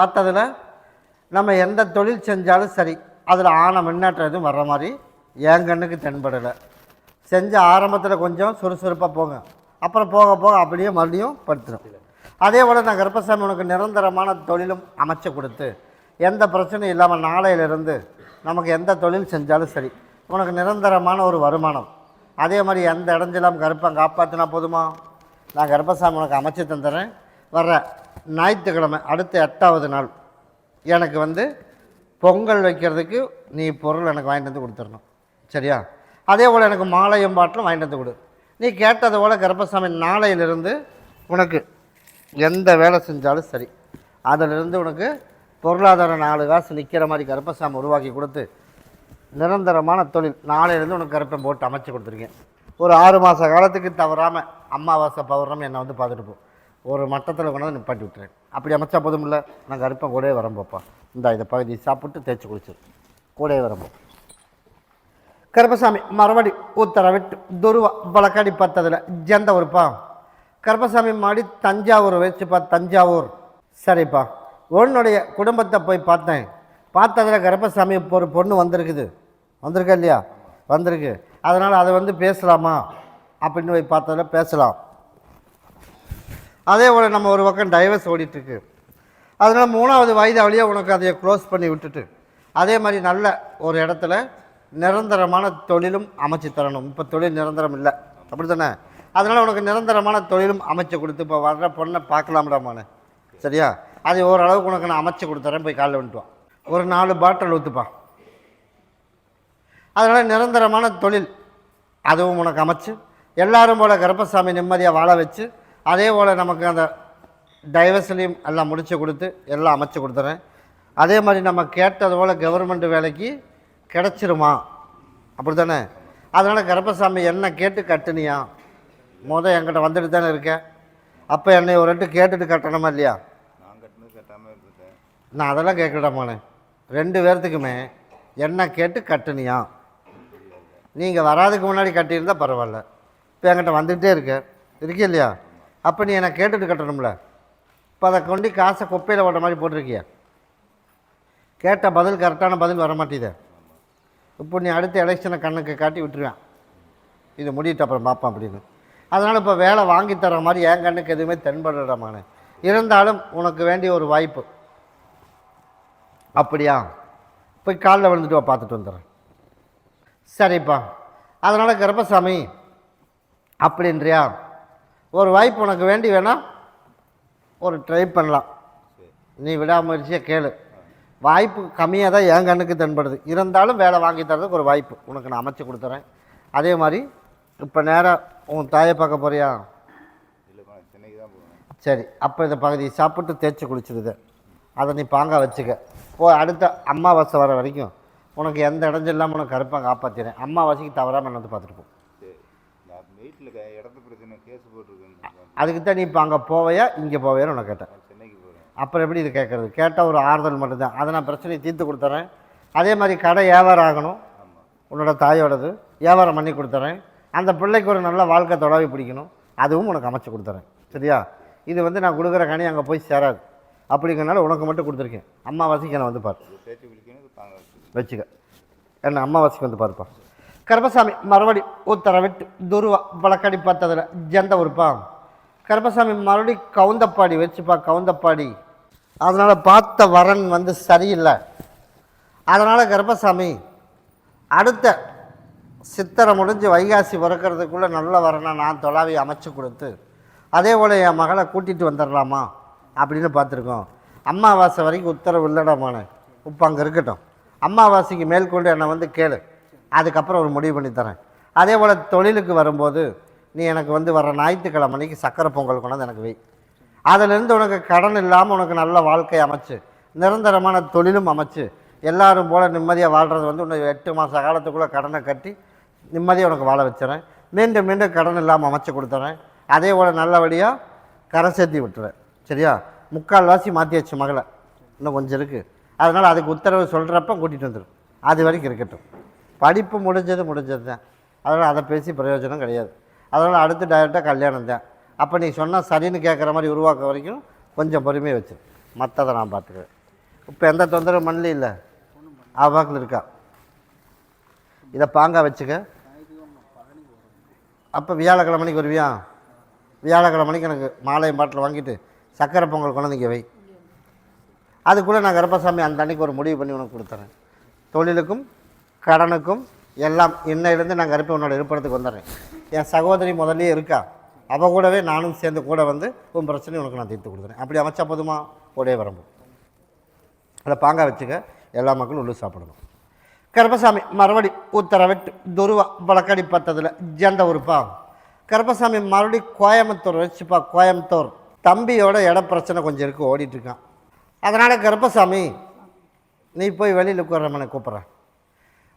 பார்த்ததுல நம்ம எந்த தொழில் செஞ்சாலும் சரி அதில் ஆன முன்னேற்றம் எதுவும் வர்ற மாதிரி என் கண்ணுக்கு தென்படலை. செஞ்ச ஆரம்பத்தில் கொஞ்சம் சுறுசுறுப்பாக போங்க. அப்புறம் போக போக அப்படியே மறுபடியும் படுத்துடும் அதே போல் நான் கர்ப்பசாமி உனக்கு நிரந்தரமான தொழிலும் அமைச்சு கொடுத்து எந்த பிரச்சனையும் இல்லாமல் நாளையிலிருந்து நமக்கு எந்த தொழில் செஞ்சாலும் சரி உனக்கு நிரந்தரமான ஒரு வருமானம். அதே மாதிரி எந்த இடஞ்செல்லாம் கருப்பம் காப்பாற்றினா போதுமா? நான் கர்ப்பசாமி உனக்கு அமைச்சு தந்துடுறேன் வர்றேன். ஞாயிற்றுக்கிழமை அடுத்த எட்டாவது நாள் எனக்கு வந்து பொங்கல் வைக்கிறதுக்கு நீ பொருள் எனக்கு வாங்கிட்டு வந்து கொடுத்துடணும். சரியா? அதே போல் எனக்கு மாலையும் பாட்டிலும் வாங்கிட்டு வந்து கொடு. நீ கேட்டது போல் கருப்பசாமி நாளையிலிருந்து உனக்கு எந்த வேலை செஞ்சாலும் சரி. அதிலிருந்து உனக்கு பொருளாதார நாலு காசு நிற்கிற மாதிரி கருப்பசாமி உருவாக்கி கொடுத்து நிரந்தரமான தொழில் நாளையிலேருந்து உனக்கு கருப்பை போட்டு அமைச்சு கொடுத்துருக்கேன். ஒரு ஆறு மாத காலத்துக்கு தவறாமல் அமாவாசை பௌர்ணமி என்னை வந்து பார்த்துட்டு போ. ஒரு மட்டத்தில் கொண்டு வந்து நிப்பாட்டி விட்டுறேன். அப்படி அமைச்சா போதும் இல்லை. நான் கருப்பை கூடவே வரம்போப்பா இந்த இதை பகுதி சாப்பிட்டு தேய்ச்சி குளிச்சிரு கூடவே வரம்போ கருப்பசாமி மறுபடி உத்தரவிட்டு துருவா வழக்காடி பார்த்ததில் ஜெந்த ஒருப்பா கருப்பசாமி மாடி தஞ்சாவூர் வச்சுப்பா தஞ்சாவூர். சரிப்பா. உன்னுடைய குடும்பத்தை போய் பார்த்தேன். பார்த்ததில் கருப்பசாமி இப்போ ஒரு பொண்ணு வந்திருக்குது. வந்திருக்கா இல்லையா? வந்திருக்கு. அதனால் அதை வந்து பேசலாமா? அப்படின்னு போய் பார்த்ததில் பேசலாம். அதே போல் நம்ம ஒரு பக்கம் டைவர்ஸ் ஓடிட்டுருக்கு. அதனால் மூணாவது வயதாவளியாக உனக்கு அதை க்ளோஸ் பண்ணி விட்டுட்டு அதே மாதிரி நல்ல ஒரு இடத்துல நிரந்தரமான தொழிலும் அமைச்சு தரணும். இப்போ தொழில் நிரந்தரம் இல்லை. அப்படி தானே அதனால் உனக்கு நிரந்தரமான தொழிலும் அமைச்சு கொடுத்து இப்போ வர்ற பொண்ணை பார்க்கலாம்டாமானே சரியா? அது ஓரளவுக்கு உனக்கு நான் அமைச்சு கொடுத்துறேன். போய் காலைல வந்துட்டுவான் ஒரு நாலு பாட்டில் ஊற்றுப்பா அதனால் நிரந்தரமான தொழில் அதுவும் உனக்கு அமைச்சு எல்லாரும் போல் கருப்பசாமி நிம்மதியாக வாழ வச்சு அதே போல் நமக்கு அந்த டைவர்ஸ்லையும் எல்லாம் முடிச்சு கொடுத்து எல்லாம் அமைச்சு கொடுத்துறேன். அதே மாதிரி நம்ம கேட்டது போல் கவர்மெண்ட் வேலைக்கு கிடச்சிருமா? அப்படி தானே அதனால் கருப்பசாமி என்ன கேட்டு கட்டுனியா? முத என்கிட்ட வந்துட்டு தானே இருக்க. அப்போ என்னை ஒரு ரெட்டு கேட்டுட்டு கட்டணுமா இல்லையா? நான் அதெல்லாம் கேட்கலாமாண்ணே ரெண்டு பேர்த்துக்குமே என்ன கேட்டு கட்டுனியா? நீங்கள் வராதுக்கு முன்னாடி கட்டியிருந்தா பரவாயில்ல. இப்போ என்கிட்ட வந்துக்கிட்டே இருக்க. இருக்கே இல்லையா? அப்போ நீ என்னை கேட்டுட்டு கட்டணும்ல? இப்போ அதை கொண்டு காசை குப்பையில் ஓட்ட மாதிரி போட்டிருக்கியா? கேட்ட பதில் கரெக்டான பதில் வர மாட்டேதே இப்போ நீ அடுத்த எலெக்ஷனை கண்ணுக்கு காட்டி விட்டுருவேன். இது முடியிட்டு அப்புறம் பார்ப்பேன் அப்படின்னு. அதனால் இப்போ வேலை வாங்கி தர மாதிரி என் கண்ணுக்கு எதுவுமே தென்படுறமானே இருந்தாலும் உனக்கு வேண்டிய ஒரு வாய்ப்பு. அப்படியா? போய் காலில் விழுந்துட்டு வா பார்த்துட்டு வந்துடுறேன். சரிப்பா. அதனால் கர்ப்பசாமி அப்படின்றியா? ஒரு வாய்ப்பு உனக்கு வேண்டி வேணால் ஒரு ட்ரை பண்ணலாம். நீ விடாமுயற்சியாக கேளு. வாய்ப்பு கம்மியாக தான் என் கண்ணுக்கு தென்படுது. இருந்தாலும் வேலை வாங்கி தரதுக்கு ஒரு வாய்ப்பு. உனக்கு நான் அமைச்சு கொடுத்துறேன். அதே மாதிரி இப்போ நேராக உன் தாயை பார்க்க போறியா? சரி அப்போ இந்த பகுதியை சாப்பிட்டு தேய்ச்சி குளிச்சிடுது. அதை நீ பாங்க வச்சுக்க. போ அடுத்த அம்மாவாசை வர வரைக்கும் உனக்கு எந்த இடைஞ்சல் இல்லாமல் உனக்கு கருப்பாக காப்பாற்றிடுறேன் அம்மாவாசைக்கு தவறாமல் நடந்து பார்த்துட்டு போ. சரி. வீட்டில் இடத்து பிரச்சனை கேஸ் போட்டு அதுக்கு தான் நீ இப்போ அங்கே போவையா இங்கே போவையான்னு உனக்கு கேட்டேன். நான் அப்புறம் எப்படி இது கேட்குறது? கேட்டால் ஒரு ஆறுதல் மட்டும்தான். அதை நான் பிரச்சனையை தீர்த்து கொடுத்துறேன். அதே மாதிரி கடை வியாபாரம் ஆகணும். உன்னோட தாயோடது. வியாபாரம் பண்ணி கொடுத்துறேன். அந்த பிள்ளைக்கு ஒரு நல்ல வாழ்க்கை தொடவி பிடிக்கணும். அதுவும் உனக்கு அமைச்சு கொடுத்துறேன். சரியா? இது வந்து நான் கொடுக்குற கனி அங்கே போய் சேராது. அப்படிங்கிறனால உனக்கு மட்டும் கொடுத்துருக்கேன். அம்மாவாசைக்கு என்ன வந்து பாரு. வச்சுக்க. என்ன அம்மாவாசைக்கு வந்து பாருப்பா. கருப்பசாமி மறுபடி உத்தரவிட்டு துருவா வழக்கடி பார்த்ததில் ஜெந்த உறுப்பா? கருப்பசாமி மறுபடி கவுந்தப்பாடி வச்சுப்பா கவுந்தப்பாடி. அதனால் பார்த்த வரன் வந்து சரியில்லை. அதனால் கருப்பசாமி அடுத்த சித்திரை முடிஞ்சு வைகாசி பிறக்கிறதுக்குள்ளே நல்ல வரனை நான் தொலாவி அமைச்சு கொடுத்து அதே போல் என் மகளை கூட்டிகிட்டு வந்துடலாமா அப்படின்னு பார்த்துருக்கோம். அம்மாவாசை வரைக்கும் உத்தரவு இல்லடாமானே இப்போ அங்கே இருக்கட்டும். அம்மாவாசைக்கு மேற்கொண்டு என்னை வந்து கேளு. அதுக்கப்புறம் ஒரு முடிவு பண்ணி தரேன். அதே போல் தொழிலுக்கு வரும்போது நீ எனக்கு வந்து வர ஞாயிற்றுக்கிழமை அன்னைக்கு சக்கரை பொங்கல் கொண்டாந்து எனக்கு வை. அதிலிருந்து உனக்கு கடன் இல்லாமல் உனக்கு நல்ல வாழ்க்கை அமைச்சு நிரந்தரமான தொழிலும் அமைச்சு எல்லாரும் போல் நிம்மதியாக வாழ்கிறது வந்து உன்னை எட்டு மாத காலத்துக்குள்ளே கடனை கட்டி நிம்மதியாக உனக்கு வாழ வச்சுறேன் மீண்டும் மீண்டும் கடன் இல்லாமல் அமைச்சு கொடுத்துறேன் அதே போல் நல்லபடியாக கரை சேர்த்தி விட்டுறேன் சரியா? முக்கால்வாசி மாற்றியாச்சு மகளை. இன்னும் கொஞ்சம் இருக்குது அதனால் அதுக்கு உத்தரவு சொல்கிறப்ப கூட்டிகிட்டு வந்துடும் அது வரைக்கும் இருக்கட்டும். படிப்பு முடிஞ்சது முடிஞ்சது தான் அதனால் அதை பேசி பிரயோஜனம் கிடையாது. அதனால் அடுத்து டைரெக்டாக கல்யாணம் தான். அப்போ நீ சொன்னால் சரின்னு கேட்குற மாதிரி உருவாக்க வரைக்கும் கொஞ்சம் பொறுமையாக வச்சிரு மற்றதை நான் பார்த்துக்குவேன் இப்போ எந்த தொந்தரவு மண்ணில் இல்லை? அவாக்கில் இருக்கா? இதை பாங்காக வச்சுக்க. அப்போ வியாழக்கிழமணிக்கு வருவியா? வியாழக்கிழமணிக்கு எனக்கு மாலையும் பாட்டில் வாங்கிட்டு சக்கரை பொங்கல் குழந்தைங்க வை. அதுக்குள்ளே நான் கருப்பசாமி அந்த அன்னைக்கு ஒரு முடிவு பண்ணி உனக்கு கொடுத்துறேன். தொழிலுக்கும் கடனுக்கும் எல்லாம் இன்னையிலேருந்து நான் கருப்பி உன்னோட இருப்பிடத்துக்கு வந்துடுறேன். என் சகோதரி முதல்லே இருக்கா? அவள் கூடவே நானும் சேர்ந்து கூட வந்து உன் பிரச்சனையை உனக்கு நான் தீர்த்து கொடுத்துறேன் அப்படி அமைச்சா போதுமா? ஒரே வரம்பு. அதை பாங்கா வச்சுக்க. எல்லா மக்களும் உள்ளு சாப்பிடணும். கருப்பசாமி மறுபடி உத்தரவிட்டு துருவா வழக்கடி பத்ததில் ஜெண்ட உறுப்பா கருப்பசாமி மறுபடி கோயம்புத்தூர் வச்சுப்பா கோயம்புத்தூர். தம்பியோட இட பிரச்சனை கொஞ்சம் இருக்குது ஓடிட்டுருக்கான் அதனால் கருப்பசாமி நீ போய் வெளியில் உட்காரமனை கூப்பிட்றேன்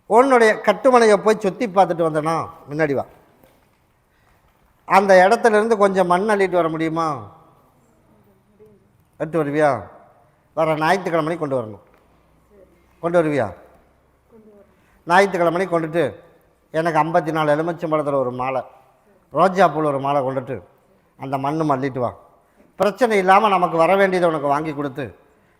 உன்னுடைய கட்டுமனையை போய் சுற்றி பார்த்துட்டு வந்தேனா? முன்னாடி வா. அந்த இடத்துல இருந்து கொஞ்சம் மண் அள்ளிட்டு வர முடியுமா? எடுத்து வருவியா? வர ஞாயிற்றுக்கிழமை கொண்டு வரணும். கொண்டு வருவியா? ஞாயிற்றுக்கிழமை கொண்டுட்டு எனக்கு ஐம்பத்தி நாலு எலுமிச்சம்பழத்தில் ஒரு மாலை ரோஜா பூவில் ஒரு மாலை கொண்டுட்டு அந்த மண்ணு மல்லிட்டு வா. பிரச்சனை இல்லாமல் நமக்கு வர வேண்டியதை உனக்கு வாங்கி கொடுத்து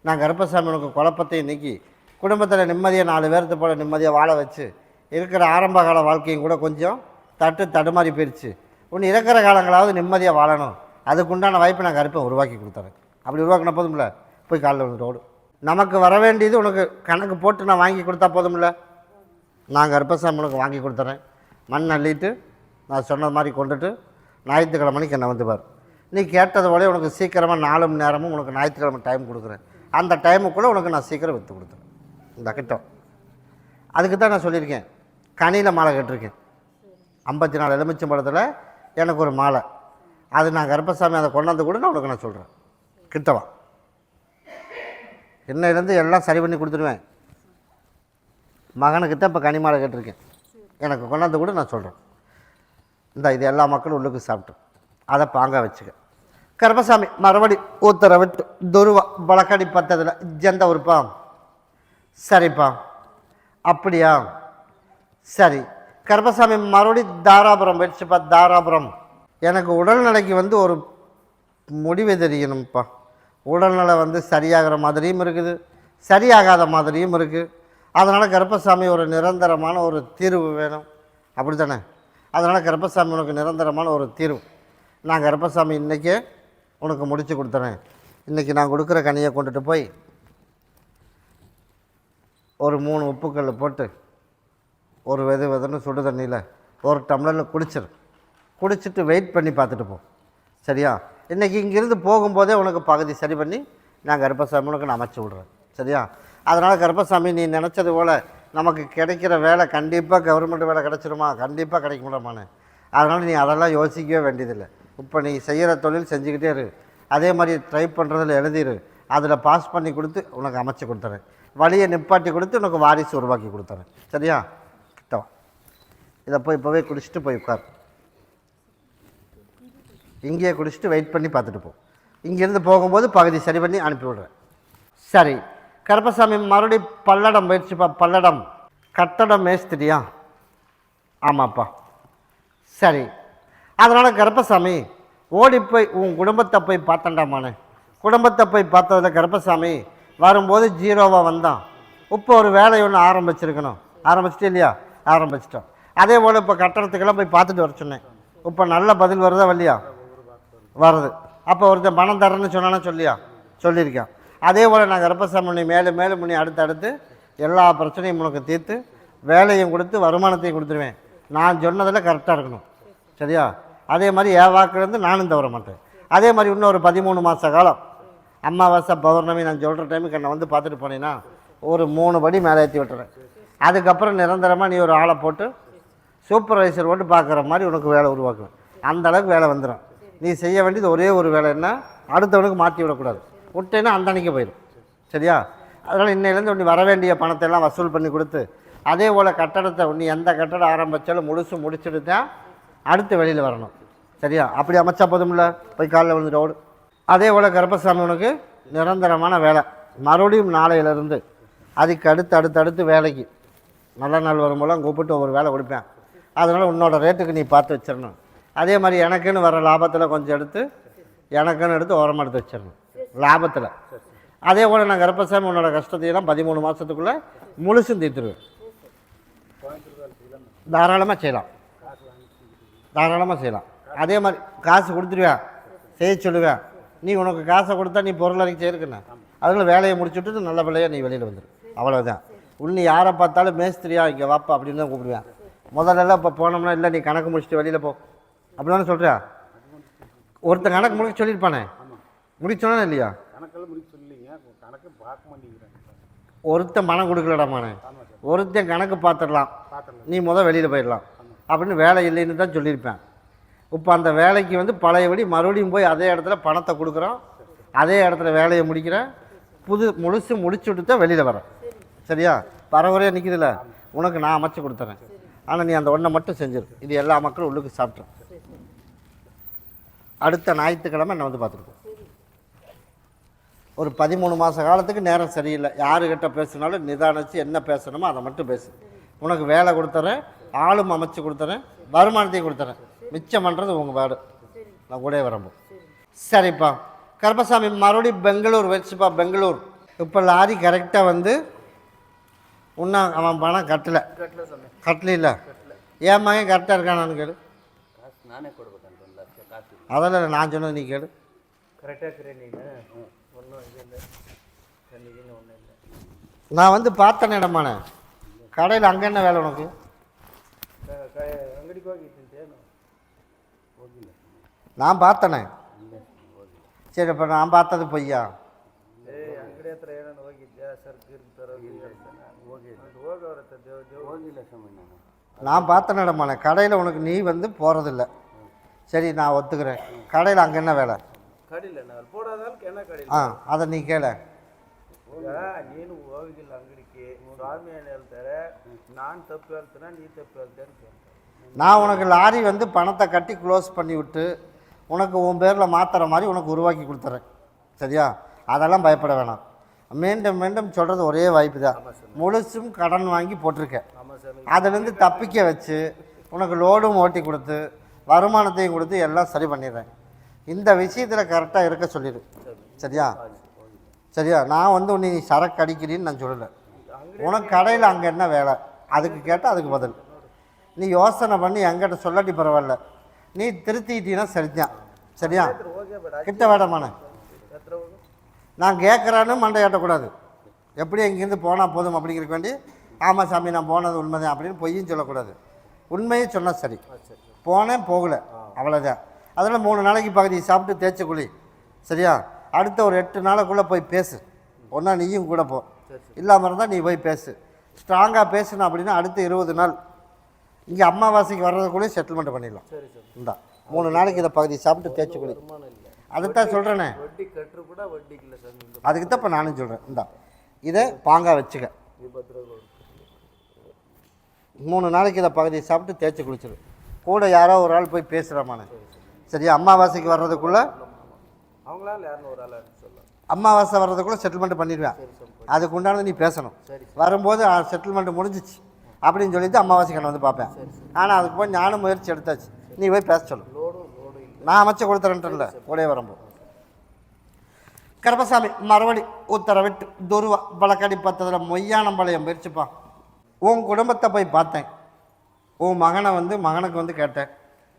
நான் கருப்பசாமி உனக்கு குழப்பத்தையும் நீக்கி குடும்பத்தில் நிம்மதியாக நாலு பேர்த்து போல நிம்மதியாக வாழ வச்சு இருக்கிற ஆரம்பகால வாழ்க்கையும் கூட கொஞ்சம் தட்டு தடுமாறி போயிடுச்சு ஒன்று இருக்கிற காலங்களாவது நிம்மதியாக வாழணும். அதுக்குண்டான வாய்ப்பை நான் கருப்பை உருவாக்கி கொடுத்துறேன். அப்படி உருவாக்கின போதும்ல? போய் காலைல வந்து ஓடு. நமக்கு வர வேண்டியது உனக்கு கணக்கு போட்டு நான் வாங்கி கொடுத்தா போதும்ல? நான் கருப்பசாமி உனக்கு வாங்கி கொடுத்துறேன். மண் அள்ளிட்டு நான் சொன்னது மாதிரி கொண்டுட்டு ஞாயிற்றுக்கிழமைக்கு என்னை வந்து நீ கேட்டது போல உனக்கு சீக்கிரமாக நாலு மணி நேரமும் உனக்கு ஞாயிற்றுக்கிழமை டைம் கொடுக்குறேன். அந்த டைமுக்குள்ளே உனக்கு நான் சீக்கிரம் விற்று கொடுத்துறேன். இந்த கிட்டம். அதுக்கு தான் நான் சொல்லியிருக்கேன். கனியில் மாலை கட்டிருக்கேன். ஐம்பத்தி நாலு எலுமிச்சம்பழத்தில் எனக்கு ஒரு மாலை. அது நான் கருப்பசாமி அதை கொண்டாந்து கூட நான் உனக்கு நான் சொல்கிறேன் கிட்டவா? என்னையிலேருந்து எல்லாம் சரி பண்ணி கொடுத்துருவேன். மகனுக்கு தான் இப்போ கனிமாலை கேட்டிருக்கேன். எனக்கு கொண்டாந்து கூட நான் சொல்கிறேன் இந்த இது எல்லா மக்களும் உள்ளுக்கு சாப்பிட்டு. அதை பாங்க வச்சுக்க. கருப்பசாமி மறுபடி உத்தரவிட்டு துருவா வழக்கடி பத்ததில் ஜெந்த உறுப்பா சரிப்பா. அப்படியா? சரி. கருப்பசாமி மறுபடி தாராபுரம் போயிடுச்சுப்பா தாராபுரம். எனக்கு உடல்நிலைக்கு வந்து ஒரு முடிவு தெரியணும்ப்பா. உடல்நிலை வந்து சரியாகிற மாதிரியும் இருக்குது சரியாகாத மாதிரியும் இருக்குது அதனால் கருப்பசாமி ஒரு நிரந்தரமான ஒரு தீர்வு வேணும். அப்படி தானே அதனால் கருப்பசாமி உனக்கு நிரந்தரமான ஒரு தீர்வு. நான் கருப்பசாமி இன்றைக்கே உனக்கு முடித்து கொடுத்துறேன். இன்றைக்கி நான் கொடுக்குற கனியை கொண்டுட்டு போய் ஒரு மூணு உப்புக்கல் போட்டு ஒரு வெது வெதுன்னு சுடு தண்ணியில் ஒரு டம்ளரில் குடிச்சிரு. குடிச்சிட்டு வெயிட் பண்ணி பார்த்துட்டு போ. சரியா? இன்றைக்கி இங்கேருந்து போகும்போதே உனக்கு பகுதி சரி பண்ணி நான் கருப்பசாமி உனக்கு நான் அமைச்சு விட்றேன். சரியா? அதனால் கருப்பசாமி நீ நினச்சது போல் நமக்கு கிடைக்கிற வேலை கண்டிப்பாக கவர்மெண்ட் வேலை கிடச்சிருமா? கண்டிப்பாக கிடைக்க முடியுமான்னு. அதனால் நீ அதெல்லாம் யோசிக்கவே வேண்டியதில்லை. இப்போ நீ செய்கிற தொழில் செஞ்சுக்கிட்டே இரு. அதே மாதிரி ட்ரை பண்ணுறதில் எழுதிரு. அதில் பாஸ் பண்ணி கொடுத்து உனக்கு அமைச்சு கொடுத்துறேன். வழியை நிப்பாட்டி கொடுத்து உனக்கு வாரிசு உருவாக்கி கொடுத்துறேன். சரியா? இதை போய் இப்போவே குடிச்சிட்டு போய் உட்கார். இங்கேயே குடிச்சிட்டு வெயிட் பண்ணி பார்த்துட்டு போ. இங்கேருந்து போகும்போது பகுதி சரி பண்ணி அனுப்பி விடுறேன். சரி. கருப்பசாமி மறுபடி பல்லடம் போயிடுச்சுப்பா பல்லடம். கட்டடம் மேஸ்திரியா? ஆமாப்பா. சரி. அதனால் கருப்பசாமி ஓடி போய் உன் குடும்பத்தை போய் பார்த்தண்டாமானே குடும்பத்தை போய் பார்த்ததில் கருப்பசாமி வரும்போது ஜீரோவாக வந்தான். இப்போ ஒரு வேலையை ஒன்று ஆரம்பிச்சிருக்கணும். ஆரம்பிச்சிட்டே இல்லையா? ஆரம்பிச்சிட்டோம். அதே போல் இப்போ கட்டடத்துக்கெல்லாம் போய் பார்த்துட்டு வர சொன்னேன். இப்போ நல்ல பதில் வருதா இல்லையா வருது. அப்போ ஒருத்தன் பணம் தரேன்னு சொன்னானா சொல்லியா? சொல்லியிருக்கான். அதே போல் நான் கருப்பசாமி மேலே மேலும் மேலும் முன்னி அடுத்து அடுத்து எல்லா பிரச்சனையும் உனக்கு தீர்த்து வேலையும் கொடுத்து வருமானத்தையும் கொடுத்துருவேன். நான் சொன்னதில் கரெக்டாக இருக்கணும். சரியா? அதே மாதிரி என் வாக்குலேருந்து நானும் தவற மாட்டேன். அதே மாதிரி இன்னும் ஒரு பதிமூணு மாத காலம். அமாவாசை பௌர்ணமி நான் சொல்கிற டைமுக்கு என்னை வந்து பார்த்துட்டு போனேன்னா ஒரு மூணு படி மேலே ஏற்றி விட்டுறேன். அதுக்கப்புறம் நிரந்தரமாக நீ ஒரு ஆளை போட்டு சூப்பர்வைசர் போட்டு பார்க்குற மாதிரி உனக்கு வேலை உருவாக்குவேன். அந்த அளவுக்கு வேலை வந்துடும் நீ செய்ய வேண்டியது ஒரே ஒரு வேலை என்ன? அடுத்தவனுக்கு மாற்றி விடக்கூடாது. விட்டேன்னா அந்த அன்னைக்கு போயிடும் சரியா? அதனால் இன்னையிலேருந்து உன்னை வர வேண்டிய பணத்தை எல்லாம் வசூல் பண்ணி கொடுத்து அதே போல் கட்டடத்தை நீ எந்த கட்டடம் ஆரம்பித்தாலும் முழுசு முடிச்சுட்டு தான் அடுத்து வெளியில் வரணும். சரியா? அப்படி அமைச்சா போதும்ல? போய் காலைல விழுந்துட்டு ஓடு. அதே போல் கருப்பசாமி உனக்கு நிரந்தரமான வேலை. மறுபடியும் நாளையிலேருந்து அதுக்கு அடுத்து அடுத்து அடுத்து வேலைக்கு. நல்ல நாள் வரும்போதெல்லாம் கூப்பிட்டு ஒவ்வொரு வேலை கொடுப்பேன். அதனால் உன்னோட ரேட்டுக்கு நீ பார்த்து வச்சிடணும் அதே மாதிரி எனக்குன்னு வர லாபத்தில் கொஞ்சம் எடுத்து எனக்குன்னு எடுத்து ஓரமாக எடுத்து வச்சிடணும் லாபத்தில். அதே போல் நான் கர்ப்பசாமி உன்னோட கஷ்டத்தையெல்லாம் பதிமூணு மாதத்துக்குள்ளே முழுசும் தீர்த்துருவேன். தாராளமாக செய்யலாம். தாராளமாக செய்யலாம். அதே மாதிரி காசு கொடுத்துருவேன். செய்ய சொல்லுவேன். நீ உனக்கு காசை கொடுத்தா நீ பொருள் அன்றைக்கி செய்யிருக்கண்ணே அதனால வேலையை முடிச்சுட்டு நல்ல பிள்ளையாக நீ வெளியில் வந்துடு அவ்வளோதான் உன்னை யாரை பார்த்தாலும் மேஸ்திரியா இங்கே வாப்பா அப்படின்னு தான் கூப்பிடுவேன். முதல்லலாம் இப்போ போனோம்னா இல்லை நீ கணக்கு முடிச்சுட்டு வெளியில் போ. அப்படிதானே சொல்கிறியா ஒருத்தன் கணக்கு முடிக்க சொல்லியிருப்பானே. முடிச்சோன்னா இல்லையா? கணக்கெல்லாம் முடிக்க சொல்லிங்க கணக்கு பார்க்க மாட்டேங்கிறேன் ஒருத்தன் பணம் கொடுக்கலடாமானே. ஒருத்தன் கணக்கு பார்த்துடலாம். நீ முத வெளியில் போயிடலாம். அப்படின்னு வேலை இல்லைன்னு தான் சொல்லியிருப்பேன். இப்போ அந்த வேலைக்கு வந்து பழையபடி மறுபடியும் போய் அதே இடத்துல பணத்தை கொடுக்குறோம் அதே இடத்துல வேலையை முடிக்கிறேன். புது முழுசு முடிச்சுட்டு தான் வெளியில் வரேன் சரியா? பரவரையாக நிற்கிதுல உனக்கு நான் அமைச்சு கொடுத்துறேன். ஆனால் நீ அந்த ஒன்றை மட்டும் செஞ்சுருக்கு இது எல்லா மக்களும் உள்ளுக்கு சாப்பிட்ற அடுத்த ஞாயிற்றுக்கிழமை நான் வந்து பார்த்துருக்கோம் ஒரு பதிமூணு மாத காலத்துக்கு நேரம் சரியில்லை. யாருக்கிட்ட பேசினாலும் நிதானிச்சு என்ன பேசணுமோ அதை மட்டும் பேசு. உனக்கு வேலை கொடுத்துறேன் ஆளும் அமைச்சு கொடுத்துறேன் வருமானத்தையும் கொடுத்துறேன். மிச்சம் பண்ணுறது உங்கள் வேடு நான் கூட வரம்பு சரிப்பா. கருப்பசாமி மறுபடியும் பெங்களூர் வச்சுப்பா பெங்களூர். இப்போ லாரி கரெக்டாக வந்து இன்னும் அவன் பணம் கட்டலை. கட்டல என் மகன் கரெக்டாக இருக்கானான்னு கேடு அதெல்லாம் நான் சொன்னது நீ கேடு நான். வந்து பார்த்தேன் இடமான. கடையில் அங்கே என்ன வேலை உனக்கு? நான் பார்த்தனே. சரி அப்போ நான் பார்த்தது பொய்யா? நான் பார்த்த நடமான கடையில் உனக்கு நீ வந்து போகிறதில்ல சரி நான் ஒத்துக்கிறேன். கடையில் அங்கே என்ன வேலை? கடையில் நான் போடாதாலும் என்ன கடையில்? ஆ அதை நீ கேள. நீனு ஓவிகள் அங்கடிக்கு. சுவாமியை நிறுத்தர நான் தப்பு எழுத்துனா நீ தப்பு எழுத்தேன்னு நான் உனக்கு லாரி வந்து பணத்தை கட்டி க்ளோஸ் பண்ணி விட்டு உனக்கு உன் பேரில் மாற்றுற மாதிரி உனக்கு உருவாக்கி கொடுத்துறேன். சரியா? அதெல்லாம் பயப்பட வேணாம். மீண்டும் மீண்டும் சொல்கிறது ஒரே வாய்ப்பு தான் முழுசும் கடன் வாங்கி போட்டிருக்கேன். அதுலேருந்து தப்பிக்க வச்சு உனக்கு லோடும் ஓட்டி கொடுத்து வருமானத்தையும் கொடுத்து எல்லாம் சரி பண்ணிடுறேன். இந்த விஷயத்தில் கரெக்டாக இருக்க சொல்லிடு. சரியா? சரியா? நான் வந்து உன்னை நீ சரக்கு அடிக்கிறீன்னு நான் சொல்லலை. உனக்கு கடையில் அங்கே என்ன வேலை? அதுக்கு கேட்டால் அதுக்கு பதில். நீ யோசனை பண்ணி எங்கிட்ட சொல்லாட்டி பரவாயில்ல. நீ திருத்திக்கிட்டீங்கன்னா சரிதான். சரியா? கிட்ட வேடமானே நான் கேட்குறான்னு மண்டை ஏட்டக்கூடாது எப்படி இங்கேருந்து போனால் போதும் அப்படிங்கிறக்கு வேண்டி ஆமாம் சாமி நான் போனது உண்மைதான் அப்படின்னு பொய்யும் சொல்லக்கூடாது. உண்மையை சொன்னால் சரி. போனேன் போகலை. அவ்வளோதான் அதனால் மூணு நாளைக்கு பகுதி சாப்பிட்டு தேய்ச்ச குழி சரியா? அடுத்த ஒரு எட்டு நாளைக்குள்ளே போய் பேசு. ஒன்றா நீயும் கூட போ. இல்லாமல் இருந்தால் நீ போய் பேசு. ஸ்ட்ராங்காக பேசணும் அப்படின்னா அடுத்த இருபது நாள். இங்கே அம்மாவாசைக்கு வர்றதுக்குள்ளேயே செட்டில்மெண்ட் பண்ணிடலாம். இந்தா மூணு நாளைக்கு இதை பகுதி சாப்பிட்டு தேய்ச்சி குழி அதுதான் சொல்கிறேனே வட்டி கட்டு கூட வட்டிக்கு இல்லை சாமி அதுக்கு தான் இப்போ நானும் சொல்கிறேன் இந்தா இதை பாங்காக வச்சுக்க. மூணு நாளைக்கு இதை பகுதியை சாப்பிட்டு தேய்ச்சி குளிச்சிரு. கூட யாரோ ஒரு ஆள் போய் பேசுகிறாமானே சரியா? அம்மாவாசைக்கு வர்றதுக்குள்ளே அவங்களால யாரும் ஒரு ஆள் சொல்லலாம் அம்மாவாசை வர்றதுக்குள்ளே செட்டில்மெண்ட் பண்ணிடுவேன். அதுக்கு உண்டானது நீ பேசணும். வரும்போது செட்டில்மெண்ட் முடிஞ்சிச்சு. அப்படின்னு சொல்லிட்டு அம்மாவாசைக்கு நான் வந்து பார்ப்பேன். ஆனால் அதுக்கு போய் நானும் முயற்சி எடுத்தாச்சு. நீ போய் பேச சொல்லு. நான் அமைச்சு கொடுத்துறேன்ல கூடயே வரம்பு. கருப்பசாமி மறுபடி உத்தரவிட்டு துருவா பார்த்ததில் பத்ததில் மொய்யானம்பாளையம் முயற்சிப்பான் உன் குடும்பத்தை போய் பார்த்தேன். உன் மகனை வந்து மகனுக்கு வந்து கேட்டேன்.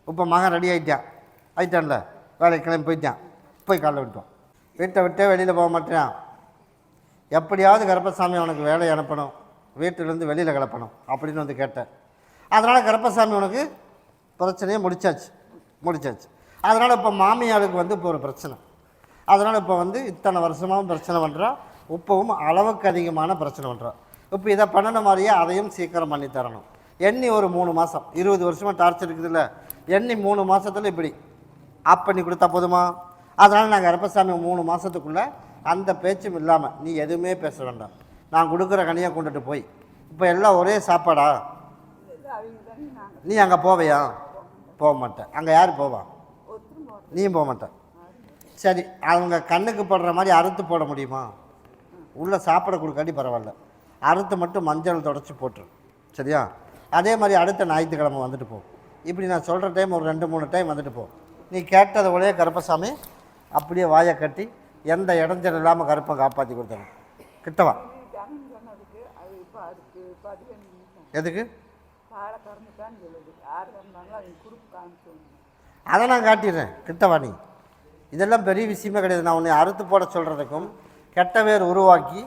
இப்போ மகன் ரெடி ஆகிட்டான் ஆயிட்டான்ல வேலைக்கு கிளம்பி போயிட்டான். போய் காலைல விட்டோம் வீட்டை விட்டே வெளியில் போக மாட்டேன். எப்படியாவது கருப்பசாமி அவனுக்கு வேலை அனுப்பணும். வீட்டிலேருந்து வெளியில் கிளப்பணும் அப்படின்னு வந்து கேட்டேன். அதனால் கருப்பசாமி உனக்கு பிரச்சனையை முடிச்சாச்சு. முடிச்சாச்சு. அதனால் இப்போ மாமியாருக்கு வந்து இப்போ ஒரு பிரச்சனை. அதனால் இப்போ வந்து இத்தனை வருஷமாகவும் பிரச்சனை பண்ணுறா இப்போவும் அளவுக்கு அதிகமான பிரச்சனை பண்ணுறா இப்போ இதை பண்ணின மாதிரியே அதையும் சீக்கிரம் பண்ணி தரணும். எண்ணி ஒரு மூணு மாதம் இருபது வருஷமாக டார்ச்சர் இருக்குதுல்ல. எண்ணி மூணு மாதத்தில் இப்படி. ஆப் பண்ணி கொடுத்தா போதுமா? அதனால் நாங்கள் கருப்பசாமி மூணு மாதத்துக்குள்ளே அந்த பேச்சும் இல்லாமல் நீ எதுவுமே பேச வேண்டாம். நான் கொடுக்குற கனியை கொண்டுட்டு போய். இப்போ எல்லாம் ஒரே சாப்பாடா? நீ அங்கே போவையா? போக மாட்டேன். அங்கே யார் போவா? நீயும் போக மாட்டேன் சரி அவங்க கண்ணுக்கு படுற மாதிரி அறுத்து போட முடியுமா? உள்ளே சாப்பிட கொடுக்காட்டி பரவாயில்ல. அறுத்து மட்டும் மஞ்சள் தொடச்சி போட்டுரு. சரியா? அதே மாதிரி அடுத்த ஞாயிற்றுக்கிழமை வந்துட்டு போ. இப்படி நான் சொல்கிற டைம் ஒரு ரெண்டு மூணு டைம் வந்துட்டு போ. நீ கேட்டதை ஒரே கருப்பசாமி அப்படியே வாயை கட்டி எந்த இடைஞ்சல் இல்லாமல் கருப்பை காப்பாற்றி கொடுத்தணும் கிட்டவா எதுக்கு? அதை நான் காட்டிடுறேன் கிட்டவாணி இதெல்லாம் பெரிய விஷயமே கிடையாது. நான் உன்னை அறுத்து போட சொல்கிறதுக்கும் கெட்ட வேர் உருவாக்கி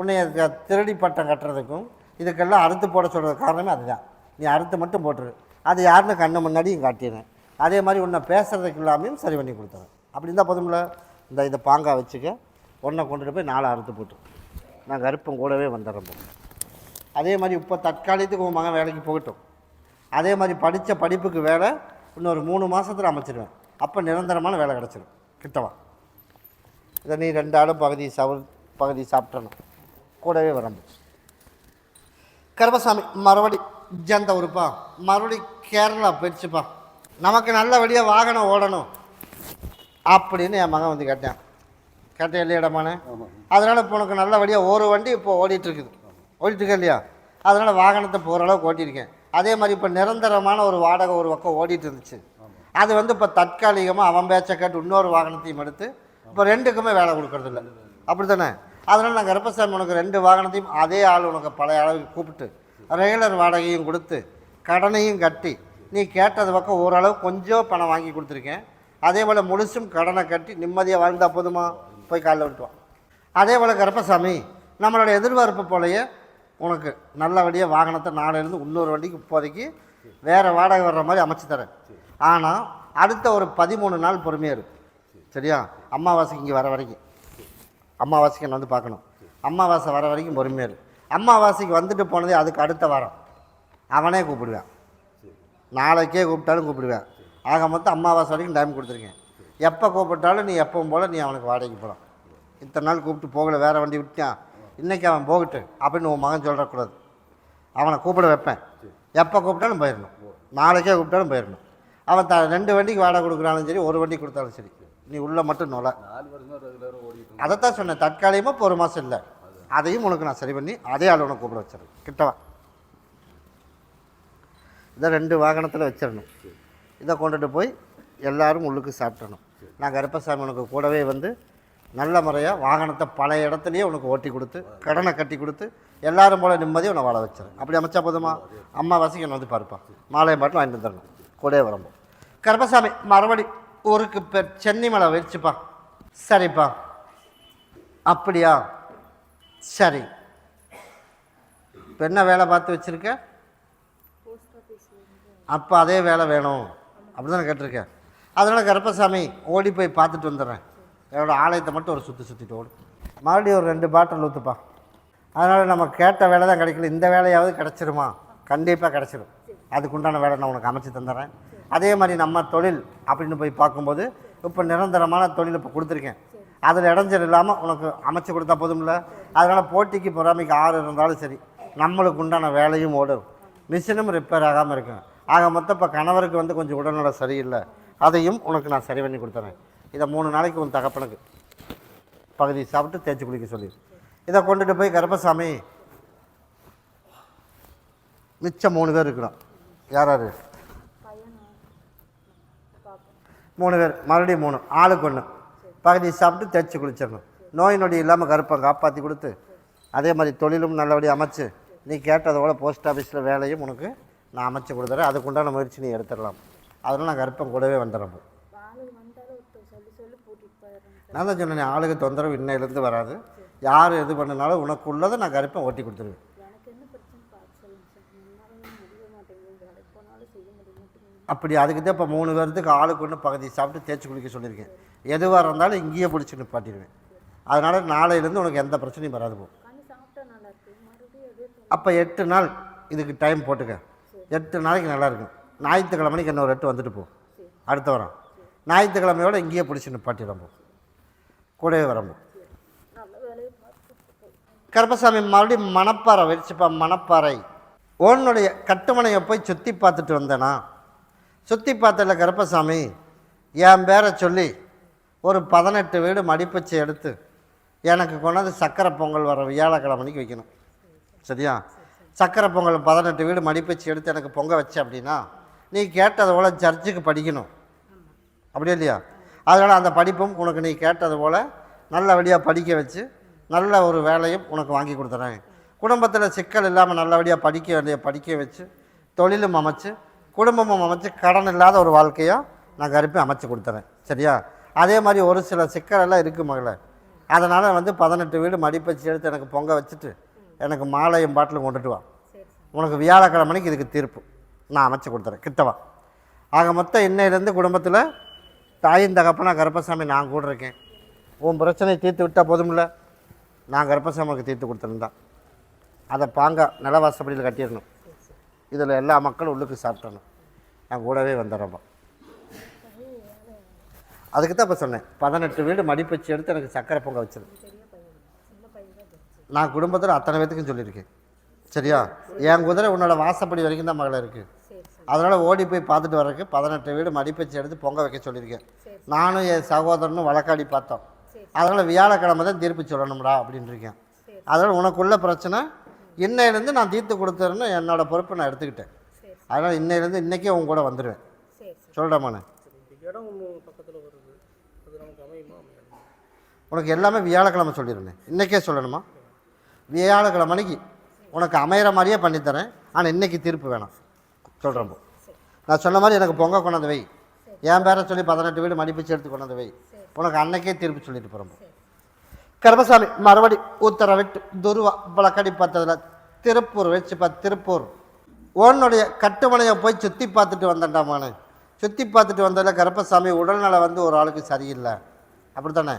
உன்னை திருடி பட்டம் கட்டுறதுக்கும் இதுக்கெல்லாம் அறுத்து போட சொல்கிறது காரணமே அதுதான். நீ அறுத்து மட்டும் போட்டுரு. அது யாருன்னு கண்ணு முன்னாடியும் காட்டிடுறேன். அதே மாதிரி உன்னை பேசுகிறதுக்கு இல்லாமையும் சரி பண்ணி கொடுத்துறேன். அப்படி இருந்தால் போதும்ல? இந்த இதை பாங்காக வச்சுக்க. ஒன்றை கொண்டுட்டு போய் நாலு அறுத்து போட்டு. நான் கருப்பம் கூடவே வந்துடுறோம் அதே மாதிரி இப்போ தற்காலிகத்துக்கு உன் மகன் வேலைக்கு போகட்டும். அதே மாதிரி படித்த படிப்புக்கு வேலை இன்னொரு மூணு மாதத்தில் அமைச்சிருவேன். அப்போ நிரந்தரமான வேலை கிடச்சிடும் கிட்டவா. இதை நீ ரெண்டு ஆளும் பகுதி சவு பகுதி சாப்பிட்றணும் கூடவே வரம்பு கருப்பசாமி மறுபடி ஜந்த உருப்பா மறுபடி கேரளா போயிடுச்சுப்பா. நமக்கு நல்லபடியாக வாகனம் ஓடணும். அப்படின்னு என் மகன் வந்து கேட்டேன். கேட்டேன் இல்லையா இடமானே அதனால் இப்போ உனக்கு நல்லபடியாக ஒரு வண்டி இப்போ ஓடிட்டு இருக்குது. ஓடிட்டு இருக்கா இல்லையா? அதனால் வாகனத்தை இப்போ ஓரளவுக்கு ஓட்டியிருக்கேன். அதே மாதிரி இப்போ நிரந்தரமான ஒரு வாடகை ஒரு பக்கம் ஓடிட்டு இருந்துச்சு. அது வந்து இப்போ தற்காலிகமாக அவன் பேச்சை கேட்டு இன்னொரு வாகனத்தையும் எடுத்து இப்போ ரெண்டுக்குமே வேலை கொடுக்கறதில்ல அப்படி தானே அதனால் நான் கருப்பசாமி உனக்கு ரெண்டு வாகனத்தையும் அதே ஆள் உனக்கு பழைய அளவுக்கு கூப்பிட்டு ரெகுலர் வாடகையும் கொடுத்து கடனையும் கட்டி நீ கேட்டது பக்கம் ஓரளவு கொஞ்சம் பணம் வாங்கி கொடுத்துருக்கேன். அதே போல் முழுசும் கடனை கட்டி நிம்மதியாக வாழ்ந்தால் போதுமா? போய் காலைல விட்டுவான். அதே போல் கருப்பசாமி நம்மளோட எதிர்பார்ப்பு போலயே உனக்கு நல்லபடியாக வாகனத்தை நாளையிலேருந்து இன்னொரு வண்டிக்கு இப்போதைக்கு வேறு வாடகை வர்ற மாதிரி அமைச்சு தரேன். ஆனால் அடுத்த ஒரு பதிமூணு நாள் பொறுமையாக இருக்கும் சரியா? அமாவாசைக்கு இங்கே வர வரைக்கும். அமாவாசைக்கு நான் வந்து பார்க்கணும். அமாவாசை வர வரைக்கும் பொறுமையாக இருக்கும் அமாவாசைக்கு வந்துட்டு போனதே அதுக்கு அடுத்த வாரம். அவனே கூப்பிடுவேன். நாளைக்கே கூப்பிட்டாலும் கூப்பிடுவேன். ஆக மொத்தம் அம்மாவாசை வரைக்கும் டைம் கொடுத்துருக்கேன். எப்போ கூப்பிட்டாலும் நீ எப்பவும் போல் நீ அவனுக்கு வாடகைக்கு போகலாம் இத்தனை நாள் கூப்பிட்டு போகலை வேறு வண்டி விட்டான் இன்றைக்கி அவன் போகட்டு அப்படின்னு உன் மகன் சொல்லிடக்கூடாது அவனை கூப்பிட வைப்பேன். எப்போ கூப்பிட்டாலும் போயிடணும் நாளைக்கே கூப்பிட்டாலும் போயிடணும் அவன் த ரெண்டு வண்டிக்கு வாடகை கொடுக்குறாலும் சரி ஒரு வண்டி கொடுத்தாலும் சரி. நீ உள்ளே மட்டும் நுழை. அதைத்தான் சொன்னேன். தற்காலிகமாக இப்போ ஒரு மாதம் இல்லை. அதையும் உனக்கு நான் சரி பண்ணி அதே ஆள் உனக்கு கூப்பிட வச்சிடறேன். கிட்டவா இதை ரெண்டு வாகனத்தில் வச்சிடணும். இதை கொண்டுட்டு போய் எல்லாரும் உள்ளுக்கு சாப்பிடணும். நான் கருப்பசாமி உனக்கு கூடவே வந்து நல்ல முறையாக வாகனத்தை பழைய இடத்துலையே உனக்கு ஓட்டி கொடுத்து கடனை கட்டி கொடுத்து எல்லாரும் போல நிம்மதியை உன்னை வாழ வச்சிடறேன் அப்படி அமைச்சா போதுமா? அம்மா வாசிக்கு என்ன வந்து பாருப்பான் மாலையை மட்டும் வாங்கிட்டு வந்துடணும். கூடவே வரணும் கருப்பசாமி மறுபடி ஊருக்கு பேர் சென்னை மலை வச்சுப்பா. சரிப்பா. அப்படியா? சரி. இப்போ என்ன வேலை பார்த்து வச்சுருக்க? அப்போ அதே வேலை வேணும். அப்படி தானே கேட்டிருக்கேன் அதனால் கருப்பசாமி ஓடி போய் பார்த்துட்டு வந்துடுறேன். என்னோட ஆலயத்தை மட்டும் ஒரு சுற்றி சுற்றிட்டு ஓடும் மறுபடியும் ஒரு ரெண்டு பாட்டில் ஊற்றுப்பா அதனால் நம்ம கேட்ட வேலை தான் கிடைக்கல. இந்த வேலையாவது கிடச்சிருமா? கண்டிப்பாக கிடச்சிரும். அதுக்குண்டான வேலை நான் உனக்கு அமைச்சு தந்துடுறேன் அதே மாதிரி நம்ம தொழில் அப்படின்னு போய் பார்க்கும்போது இப்போ நிரந்தரமான தொழில் இப்போ கொடுத்துருக்கேன். அதில் இடைஞ்சல் இல்லாமல் உனக்கு அமைச்சு கொடுத்தா போதும்ல? அதனால் போட்டிக்கு பொறாமைக்கு ஆறு இருந்தாலும் சரி நம்மளுக்கு உண்டான வேலையும் ஓடும். மிஷினும் ரிப்பேர் ஆகாமல் இருக்கும் ஆக மொத்தம் இப்போ கணவருக்கு வந்து கொஞ்சம் உடல்நலம் சரியில்லை. அதையும் உனக்கு நான் சரி பண்ணி கொடுத்துறேன். இதை மூணு நாளைக்கு உன் தகப்பனுக்கு. பகுதி சாப்பிட்டு தேய்ச்சி குளிக்க சொல்லி. இதை கொண்டுட்டு போய் கருப்பசாமி மிச்சம் மூணு பேர் இருக்கிறோம். யார் யார்? மூணு பேர். மறுபடியும் மூணு. ஆளுக்கு ஒன்று பகுதி சாப்பிட்டு தேய்ச்சி குளிச்சிடணும். நோய் நொடி இல்லாமல் கருப்பை காப்பாற்றி கொடுத்து அதே மாதிரி தொழிலும் நல்லபடியாக அமைச்சு நீ கேட்டதோட போஸ்ட் ஆஃபீஸில் வேலையும் உனக்கு நான் அமைச்சு கொடுத்துறேன். அதுக்குண்டான முயற்சி நீ எடுத்துடலாம். அதனால் நான் கருப்பம் கூடவே வந்துடுறேன் ஆளுங்க வந்தாலும் ஒருத்தர் சொல்லி சொல்லி கூட்டிகிட்டு போயிடுறேன் நான் தான் சொன்னேன் ஆளுக்கு தொந்தரவு இன்னையிலேருந்து வராது. யார் எது பண்ணினாலும் உனக்கு உள்ளதை நான் கருப்பை ஓட்டி கொடுத்துருவேன். அப்படி அதுக்கு தான் இப்போ மூணு பேர்த்துக்கு ஆளுக்கு ஒன்று பகுதி சாப்பிட்டு தேய்ச்சி குளிக்க சொல்லியிருக்கேன். எதுவாக இருந்தாலும் இங்கேயே பிடிச்சி நிப்பாட்டிடுவேன். அதனால் நாளையிலேருந்து உனக்கு எந்த பிரச்சனையும் வராது போ. அப்போ எட்டு நாள் இதுக்கு டைம் போட்டுக்க. எட்டு நாளைக்கு நல்லா இருக்கும். ஞாயிற்றுக்கிழமைக்கு இன்னொரு எட்டு வந்துட்டு போ. அடுத்த வாரம். ஞாயிற்றுக்கிழமையோட இங்கேயே பிடிச்சி நிப்பாட்டிடும் போ. கூடவே வரணும் நல்ல கருப்பசாமி மறுபடியும் மணப்பாறை வச்சுப்பா மணப்பாறை. ஓனுடைய கட்டுமனையை போய் சுற்றி பார்த்துட்டு வந்தேனா? சுற்றி பார்த்ததில் கருப்பசாமி என் பேரை சொல்லி ஒரு பதினெட்டு வீடு மடிப்பச்சு எடுத்து எனக்கு கொண்டாந்து சக்கரை பொங்கல் வர வியாழக்கிழமைக்கு வைக்கணும். சரியா? சக்கரை பொங்கல் பதினெட்டு வீடு மடிப்பச்சு எடுத்து எனக்கு பொங்க வச்ச அப்படின்னா நீ கேட்டதை போல் சர்ச்சுக்கு படிக்கணும். அப்படியே இல்லையா? அதனால் அந்த படிப்பும் உனக்கு நீ கேட்டது போல் நல்லபடியாக படிக்க வச்சு நல்ல ஒரு வேலையும் உனக்கு வாங்கி கொடுத்துறேன். குடும்பத்தில் சிக்கல் இல்லாமல் நல்லபடியாக படிக்க வேண்டிய படிக்க வச்சு தொழிலும் அமைச்சு குடும்பமும் அமைச்சு கடன் இல்லாத ஒரு வாழ்க்கையும் நான் கருப்பி அமைச்சு கொடுத்துறேன். சரியா? அதே மாதிரி ஒரு சில சிக்கலெல்லாம் இருக்குது மகளே. அதனால் வந்து பதினெட்டு வீடு மடிப்பச்சு எடுத்து எனக்கு பொங்க வச்சுட்டு எனக்கு மாலையும் பாட்டிலும் கொண்டுட்டு வா. உனக்கு வியாழக்கிழமைக்கு இதுக்கு தீர்ப்பு. நான் அமைச்சு கொடுத்துறேன். கிட்டவா ஆக மொத்தம் இன்னையிலேருந்து குடும்பத்தில் தாயின் தகப்பனா கருப்பசாமி நான் கூட இருக்கேன். உன் பிரச்சனையை தீர்த்து விட்டால் போதும்ல? நான் கருப்பசாமிக்கு தீர்த்து கொடுத்துருந்தேன் அதை பாங்க நிலவாசப்படியில் கட்டிடணும். இதில் எல்லா மக்களும் உள்ளுக்கு சாப்பிட்டணும் நான் கூடவே வந்துடுறோம் அதுக்கு தான் இப்போ சொன்னேன் பதினெட்டு வீடு மடிப்பச்சு எடுத்து எனக்கு சக்கரை பொங்க வச்சது நான் குடும்பத்தில் அத்தனை பேத்துக்கும் சொல்லியிருக்கேன். சரியா? என் குதிரை உன்னோட வாசப்படி வரைக்கும் தான் மகளை இருக்குது அதனால் ஓடி போய் பார்த்துட்டு வர்றதுக்கு பதினெட்டு வீடு மடிப்பச்சு எடுத்து பொங்க வைக்க சொல்லியிருக்கேன். நானும் என் சகோதரனும் வழக்காடி பார்த்தோம். அதனால் வியாழக்கிழமை தான் தீர்ப்பு சொல்லணும்டா அப்படின்னு இருக்கேன் அதனால் உனக்குள்ள பிரச்சனை இன்னையிலேருந்து நான் தீர்த்து கொடுத்துறேன்னு என்னோட பொறுப்பை நான் எடுத்துக்கிட்டேன். அதனால் இன்னையிலேருந்து இன்றைக்கே உன் கூட வந்துடுவேன் அமையாது உனக்கு எல்லாமே வியாழக்கிழமை சொல்லியிருந்தேன் இன்றைக்கே சொல்லணுமா? வியாழக்கிழமைக்கு உனக்கு அமையிற மாதிரியே பண்ணித்தரேன். ஆனால் இன்னைக்கு தீர்ப்பு வேணாம். சொல்கிறேன் போ. நான் சொன்ன மாதிரி எனக்கு பொங்க கொண்டாந்து வை. என் பேரை சொல்லி பதினெட்டு வீடு மடிப்பிச்சு எடுத்து கொண்டாந்து வை. உனக்கு அன்னைக்கே தீர்ப்பு சொல்லிட்டு போகிறோம் கருப்பசாமி மறுபடி உத்தரவிட்டு துருவா பழக்கடி பார்த்ததில் திருப்பூர் வச்சுப்பா திருப்பூர். உன்னுடைய கட்டுமனையை போய் சுற்றி பார்த்துட்டு வந்தேன்டாமானே சுற்றி பார்த்துட்டு வந்ததில் கருப்பசாமி உடல்நலை வந்து ஒரு ஆளுக்கு சரியில்லை. அப்படி தானே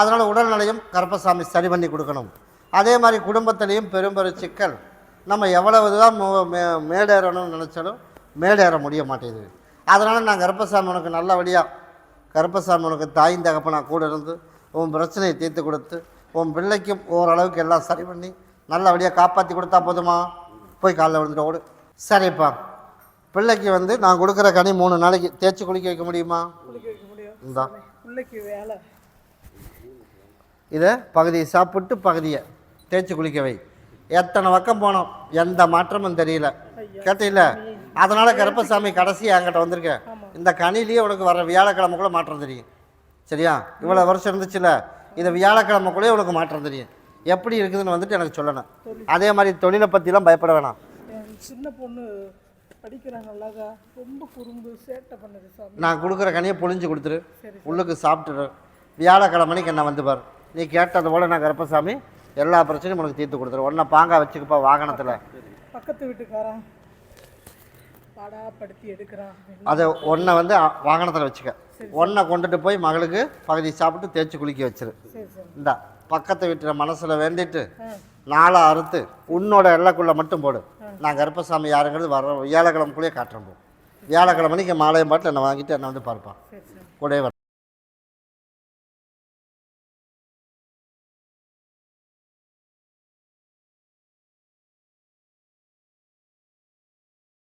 அதனால் உடல்நிலையும் கருப்பசாமி சரி பண்ணி கொடுக்கணும். அதே மாதிரி குடும்பத்திலையும் பெரும்பெரும் சிக்கல். நம்ம எவ்வளவு தான் மு- மேடேறணும்னு நினச்சாலும் மேடேற முடிய மாட்டேங்குது. அதனால் நான் கருப்பசாமி உனக்கு நல்லபடியாக கருப்பசாமி உனக்கு தாயின் தகப்பனா கூட இருந்து உன் பிரச்சனையை தீர்த்து கொடுத்து உன் பிள்ளைக்கும் ஓரளவுக்கு எல்லாம் சரி பண்ணி நல்லபடியாக காப்பாற்றி கொடுத்தா போதுமா? போய் காலைல விழுந்துட்டு ஓடு. சரிப்பா. பிள்ளைக்கு வந்து நான் கொடுக்குற கனி மூணு நாளைக்கு தேய்ச்சி குளிக்க வைக்க முடியுமா? குளிக்க வைக்க முடியும். இந்தா. பிள்ளைக்கு வேலை. இதை பகுதியை சாப்பிட்டு பகுதியை தேய்ச்சி குளிக்க வை. எத்தனை பக்கம் போனோம்? எந்த மாற்றமும் தெரியல. கேட்டீங்கள? அதனால கருப்பசாமி கடைசி என்கிட்ட வந்திருக்க. இந்த கனிலேயே உனக்கு வர வியாழக்கிழமைக்குள்ள மாற்றம் தெரியும். சரியா? இவ்வளோ வருஷம் இருந்துச்சுல. இதை வியாழக்கிழமைக்குள்ளேயே உனக்கு மாற்றம் தெரியும். எப்படி இருக்குதுன்னு வந்துட்டு எனக்கு சொல்லணும். அதே மாதிரி தொழிலை பற்றிலாம் பயப்பட வேணாம். சின்ன பொண்ணு படிக்கிறாங்க நல்லாதா ரொம்ப குறும்பு சேட்டை பண்ணுது சாமி. நான் கொடுக்குற கனியை பொழிஞ்சு கொடுத்துரு. உள்ளுக்கு சாப்பிட்டுரு. வியாழக்கிழமைக்கு என்ன வந்து பாரு. நீ கேட்டது போல் நான் கருப்பசாமி எல்லா பிரச்சனையும் உனக்கு தீர்த்து கொடுத்துரு ஒன்றை பாங்கா வச்சுக்கப்பா வாகனத்தில். பக்கத்து வீட்டுக்காரன் எடுக்கிறான். அதை ஒன்றை வந்து வாகனத்தில் வச்சுக்க. ஒன்றை கொண்டுட்டு போய் மகளுக்கு பகுதி சாப்பிட்டு தேய்ச்சி குளிக்க வச்சிரு. சரி சரி. இந்தா பக்கத்து வீட்டில் மனசில் வேண்டிட்டு நாளை அறுத்து உன்னோட எல்லைக்குள்ளே மட்டும் போடு. நான் கருப்பசாமி யாருங்கிறது வர வியாழக்கிழமைக்குள்ளேயே காட்டுறேன் போ. வியாழக்கிழமைக்கு மாலையும் பாட்டில் என்னை வாங்கிட்டு என்னை வந்து பார்ப்பான். கூடவே